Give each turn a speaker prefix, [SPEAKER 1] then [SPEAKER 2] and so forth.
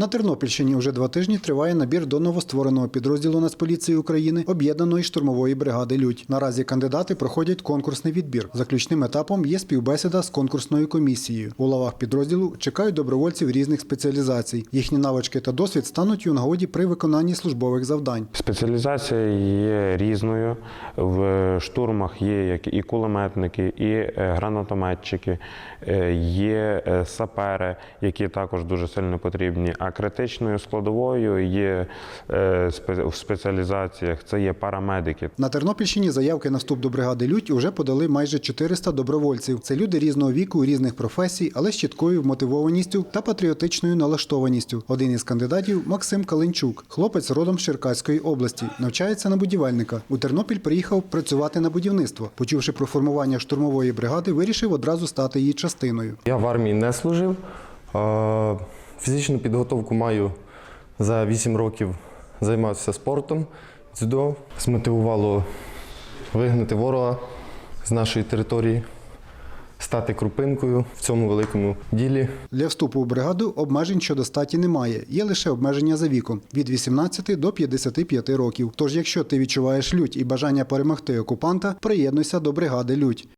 [SPEAKER 1] На Тернопільщині вже два тижні триває набір до новоствореного підрозділу Нацполіції України об'єднаної штурмової бригади Людь. Наразі кандидати проходять конкурсний відбір. Заключним етапом є співбесіда з конкурсною комісією. У лавах підрозділу чекають добровольців різних спеціалізацій. Їхні навички та досвід стануть у нагоді при виконанні службових завдань.
[SPEAKER 2] Спеціалізація є різною. В штурмах є як і кулеметники, і е, гранатометчики, е, є е, сапери, які також дуже сильно потрібні. А критичною складовою є е, в спеціалізаціях це є парамедики.
[SPEAKER 1] На Тернопільщині заявки на вступ до бригади Людь уже подали майже 400 добровольців. Це люди різного віку, різних професій, але з чіткою вмотивованістю та патріотичною налаштованістю. Один із кандидатів Максим Калинчук, хлопець родом з Черкаської області, навчається на будівельника. У Тернопіль приїхав працювати на будівництво. Почувши про формування штурмової бригади, вирішив одразу стати її частиною.
[SPEAKER 3] Я в армії не служив. а, Фізичну підготовку маю за 8 років займався спортом. Дзюдо змотивувало вигнати ворога з нашої території, стати крупинкою в цьому великому ділі.
[SPEAKER 1] Для вступу у бригаду обмежень щодо статі немає. Є лише обмеження за віком від 18 до 55 років. Тож, якщо ти відчуваєш лють і бажання перемогти окупанта, приєднуйся до бригади Лють.